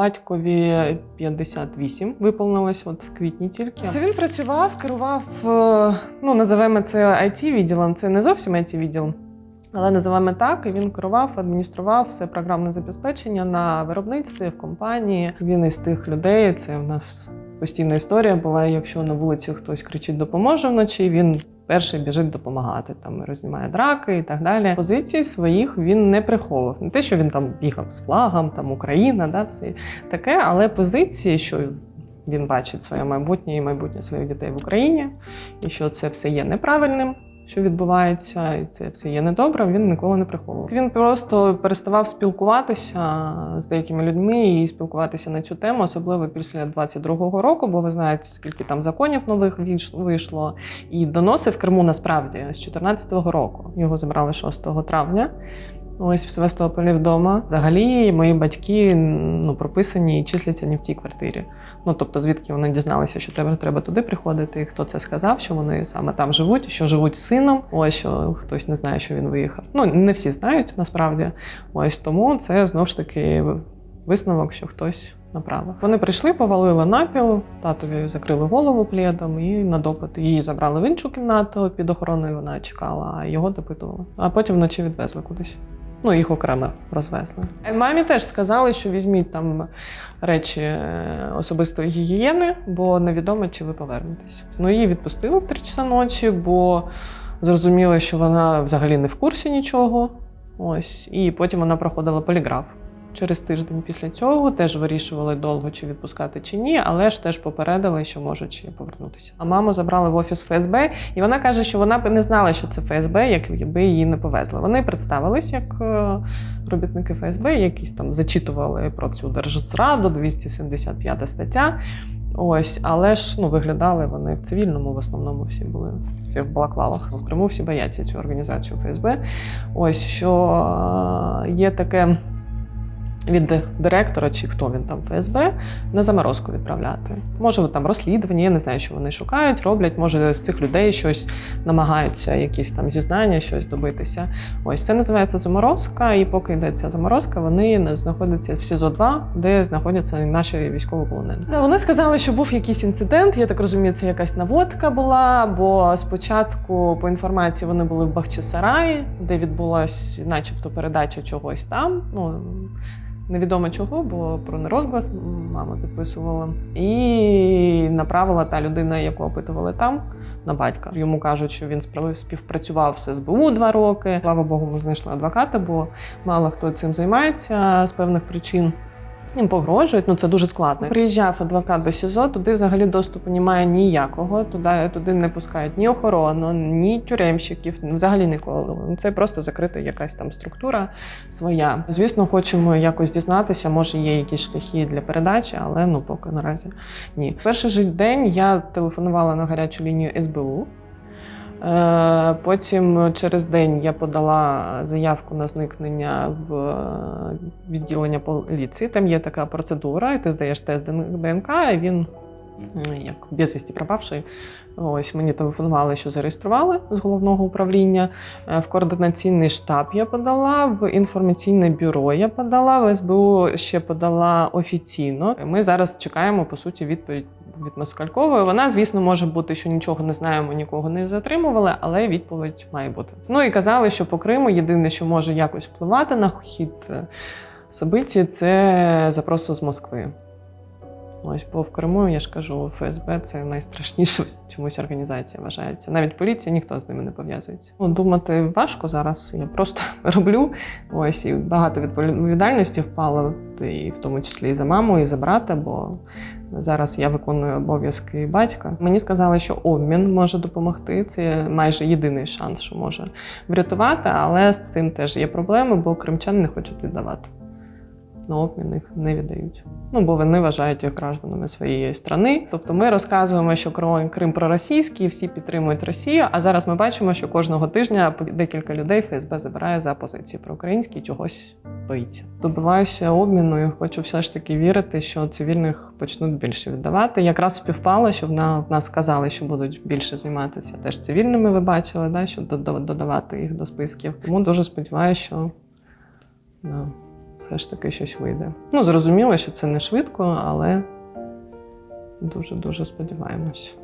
Батькові 58 виповнилось от в квітні тільки. Це він працював, керував, е, ну називаємо це it відділом. Це не зовсім it відділ. Але називаємо так, і він керував, адміністрував все програмне забезпечення на виробництві в компанії. Він із тих людей. Це в нас постійна історія була. Якщо на вулиці хтось кричить допоможе вночі, він перший біжить допомагати. Там рознімає драки і так далі. Позиції своїх він не приховував. Не те, що він там бігав з флагом, там Україна, да, все таке, але позиції, що він бачить своє майбутнє і майбутнє своїх дітей в Україні, і що це все є неправильним що відбувається, і це все є недобре, він ніколи не приховував. Він просто переставав спілкуватися з деякими людьми і спілкуватися на цю тему, особливо після 22-го року, бо ви знаєте, скільки там законів нових вийшло. І доноси в Криму насправді з 14-го року. Його забрали 6 травня. Ось в Севастополі вдома. Взагалі, мої батьки ну, прописані і числяться не в цій квартирі. Ну тобто, звідки вони дізналися, що тебе треба туди приходити, і хто це сказав, що вони саме там живуть, що живуть з сином. Ось що хтось не знає, що він виїхав. Ну не всі знають насправді. Ось тому це знову ж таки висновок, що хтось направив. Вони прийшли, повалили напіл, татові закрили голову плідом і на допит її забрали в іншу кімнату під охороною. Вона чекала, а його допитували. А потім вночі відвезли кудись. Ну, їх окремо розвезли. Е, Мамі теж сказали, що візьміть там речі е, особистої гігієни, бо невідомо, чи ви повернетесь. Ну, її відпустили в 3 часа ночі, бо зрозуміли, що вона взагалі не в курсі нічого. Ось, і потім вона проходила поліграф. Через тиждень після цього теж вирішували довго, чи відпускати чи ні, але ж теж попередили, що можуть повернутися. А маму забрали в офіс ФСБ, і вона каже, що вона б не знала, що це ФСБ, якби її не повезли. Вони представились як е, робітники ФСБ, якісь там зачитували про цю держзраду, 275 стаття. Ось, але ж ну виглядали вони в цивільному, в основному всі були в цих балаклавах. В Криму всі бояться цю організацію ФСБ. Ось що е, є таке від директора, чи хто він там ФСБ, на заморозку відправляти. Може, там розслідування, я не знаю, що вони шукають, роблять. Може, з цих людей щось намагаються, якісь там зізнання, щось добитися. Ось це називається заморозка, і поки йде ця заморозка, вони знаходяться в СІЗО 2 де знаходяться наші військовополонені. Вони сказали, що був якийсь інцидент. Я так розумію, це якась наводка була. Бо спочатку, по інформації, вони були в Бахчисараї, де відбулась, начебто, передача чогось там. Ну Невідомо чого, бо про нерозглас мама підписувала. І направила та людина, яку опитували там, на батька. Йому кажуть, що він співпрацював з СБУ два роки. Слава Богу, ми знайшли адвоката, бо мало хто цим займається з певних причин. Їм погрожують, ну це дуже складно. Приїжджав адвокат до СІЗО, туди взагалі доступу немає ніякого. Туди, туди не пускають ні охорону, ні тюремщиків, взагалі ніколи. Це просто закрита якась там структура своя. Звісно, хочемо якось дізнатися, може є якісь шляхи для передачі, але ну поки наразі ні. Перший же день я телефонувала на гарячу лінію СБУ. Е, Потім через день я подала заявку на зникнення в е, відділення поліції. Там є така процедура, і ти здаєш тест ДНК, і він як безвісті пропавший. Ось мені телефонували, що зареєстрували з головного управління. Е, В координаційний штаб я подала, в інформаційне бюро я подала, в СБУ ще подала офіційно. Ми зараз чекаємо по суті відповідь від Москалькової. Вона, звісно, може бути, що нічого не знаємо, нікого не затримували, але відповідь має бути. Ну і казали, що по Криму єдине, що може якось впливати на хід е, собиті, це запроси з Москви. Ось, бо в Криму, я ж кажу, ФСБ це найстрашніша чомусь організація вважається. Навіть поліція ніхто з ними не пов'язується. Ну, думати важко зараз. Я просто роблю. Ось і багато відповідальності впало, і в тому числі і за маму, і за брата, бо зараз я виконую обов'язки батька. Мені сказали, що обмін може допомогти. Це майже єдиний шанс, що може врятувати, але з цим теж є проблеми, бо кримчан не хочуть віддавати. На обмін їх не віддають. Ну, бо вони вважають їх гражданами своєї країни. Тобто ми розказуємо, що Крим- проросійський, всі підтримують Росію. А зараз ми бачимо, що кожного тижня декілька людей ФСБ забирає за позиції проукраїнські і чогось боїться. Добиваюся обміну і хочу все ж таки вірити, що цивільних почнуть більше віддавати. Якраз співпало, що в в нас сказали, що будуть більше займатися теж цивільними. Ви бачили, да, що дода- додавати їх до списків. Тому дуже сподіваюся, що. Да все ж таки щось вийде. Ну, зрозуміло, що це не швидко, але дуже-дуже сподіваємось.